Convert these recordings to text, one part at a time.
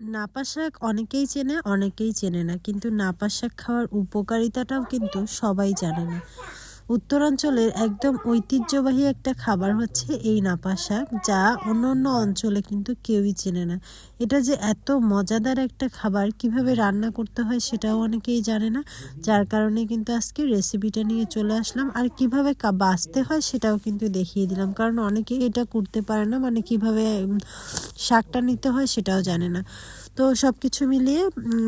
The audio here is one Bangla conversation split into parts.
নাপা শাক অনেকেই চেনে অনেকেই চেনে না। কিন্তু নাপা শাক খাওয়ার উপকারিতাটাও কিন্তু সবাই জানে না। উত্তরাঞ্চলের একদম ঐতিহ্যবাহী একটা খাবার হচ্ছে এই নাপা শাক, যা অন্য অন্য অঞ্চলে কিন্তু কেউই চেনে না। এটা যে এত মজাদার একটা খাবার, কীভাবে রান্না করতে হয় সেটাও অনেকেই জানে না। যার কারণে কিন্তু আজকে রেসিপিটা নিয়ে চলে আসলাম। আর কীভাবে বাছতে হয় সেটাও কিন্তু দেখিয়ে দিলাম। কারণ অনেকে এটা করতে পারে না মানে কীভাবে শাকটা নিতে হয় সেটাও জানে না। তো সব কিছু মিলিয়ে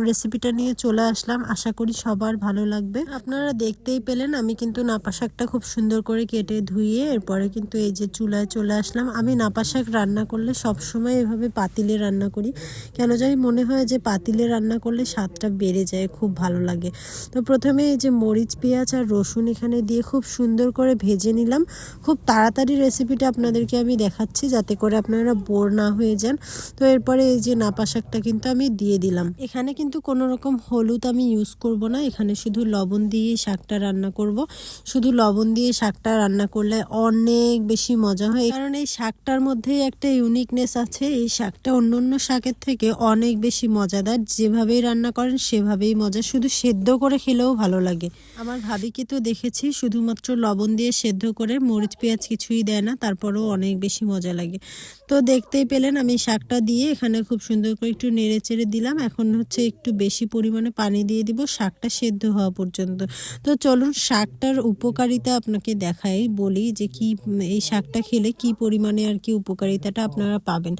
রেসিপিটা নিয়ে চলে আসলাম। আশা করি সবার ভালো লাগবে। আপনারা দেখতেই পেলেন, আমি কিন্তু নাপা শাকটা খুব সুন্দর করে কেটে ধুয়ে এরপরে কিন্তু এই যে চুলায় চলে আসলাম। আমি নাপা শাক রান্না করলে সব সময় এভাবে পাতিলে রান্না করি। কেন জানি মনে হয় যে পাতিলে রান্না করলে স্বাদটা বেড়ে যায়, খুব ভালো লাগে। তো প্রথমে এই যে মরিচ, পেঁয়াজ আর রসুন এখানে দিয়ে খুব সুন্দর করে ভেজে নিলাম। খুব তাড়াতাড়ি রেসিপিটা আপনাদেরকে আমি দেখাচ্ছি যাতে করে আপনারা বোর না হয়ে যান। তো এরপরে এই যে নাপা শাকটা কিন্তু আমি দিয়ে দিলাম। এখানে কিন্তু কোনো রকম হলুদ আমি ইউজ করব না। এখানে শুধু লবণ দিয়ে শাকটা রান্না করব। শুধু লবণ দিয়ে শাকটা রান্না করলে অনেক বেশি মজা হয়। কারণ এই শাকটার মধ্যেই একটা ইউনিকনেস আছে। এই শাকটা অন্য অন্য শাকের থেকে অনেক বেশি মজাদার। যেভাবেই রান্না করেন, সেভাবেই মজা। শুধু সেদ্ধ করে খেলেও ভালো লাগে। আমার ভাবিকে তো দেখেছি, শুধুমাত্র লবণ দিয়ে সেদ্ধ করে মরিচ, পেঁয়াজ কিছুই দেয় না, তারপরেও অনেক বেশি মজা লাগে। তো দেখতেই পেলেন, আমি শাকটা দিয়ে এখানে খুব সুন্দর করে একটু নেড়ে চেড়ে দিলাম। এখন হচ্ছে একটু বেশি পরিমাণে পানি দিয়ে দিব, শাকটা সেদ্ধ হওয়া পর্যন্ত। তো চলুন, শাকটার উপকারিতা আপনাকে দেখাই, বলি যে কি, এই শাকটা খেলে কি পরিমাণে আর কি উপকারিতাটা আপনারা পাবেন।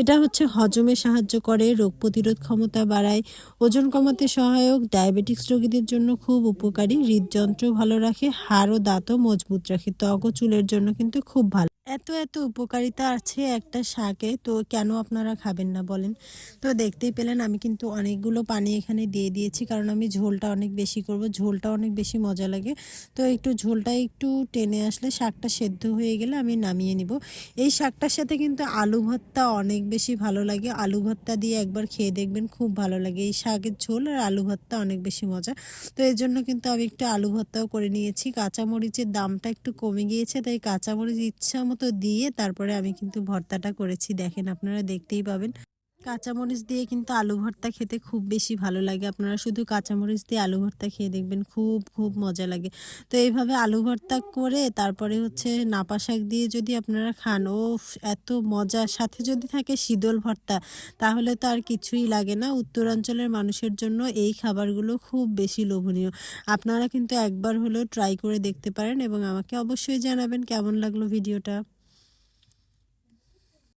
এটা হচ্ছে হজমে সাহায্য করে, রোগ প্রতিরোধ ক্ষমতা বাড়ায়, ওজন কমাতে সহায়ক, ডায়াবেটিক্স রোগীদের জন্য খুব উপকারী, হৃদযন্ত্র ভালো রাখে, হাড় ও দাঁতও মজবুত রাখে। ত্বক ও চুলের জন্য কিন্তু খুব ভালো। এত এত উপকারিতা আছে একটা শাকে, তো কেন আপনারা খাবেন না বলেন? তো দেখতেই পেলেন আমি কিন্তু অনেকগুলো পানি এখানে দিয়ে দিয়েছি, কারণ আমি ঝোলটা অনেক বেশি করব, ঝোলটা অনেক বেশি মজা লাগে। তো একটু ঝোলটা একটু টেনে আসলে শাকটা সেদ্ধ হয়ে গেলে আমি নামিয়ে নিব। এই শাকটার সাথে কিন্তু আলু ভর্তা অনেক বেশি ভালো লাগে। আলু ভর্তা দিয়ে একবার খেয়ে দেখবেন খুব ভালো লাগে। এই শাকের ঝোল আর আলু ভর্তা অনেক বেশি মজা। তো এর জন্য কিন্তু আমি একটু আলু ভর্তাও করে নিয়েছি। কাঁচামরিচের দামটা একটু কমে গিয়েছে, তাই কাঁচামরিচ ইচ্ছা মতো দিয়ে তারপরে আমি কিন্তু ভর্তাটা করেছি। দেখেন আপনারা দেখতেই পাবেন। কাঁচামরিচ দিয়ে কিন্তু আলু ভর্তা খেতে খুব বেশি ভালো লাগে। আপনারা শুধু কাঁচামরিচ দিয়ে আলু ভর্তা খেয়ে দেখবেন, খুব খুব মজা লাগে। তো এইভাবে আলু ভর্তা করে তারপরে হচ্ছে নাপা শাক দিয়ে যদি আপনারা খান ও এত মজার। সাথে যদি থাকে শীতল ভর্তা, তাহলে তো আর কিছুই লাগে না। উত্তরাঞ্চলের মানুষের জন্য এই খাবারগুলো খুব বেশি লোভনীয়। আপনারা কিন্তু একবার হলেও ট্রাই করে দেখতে পারেন এবং আমাকে অবশ্যই জানাবেন কেমন লাগল ভিডিওটা।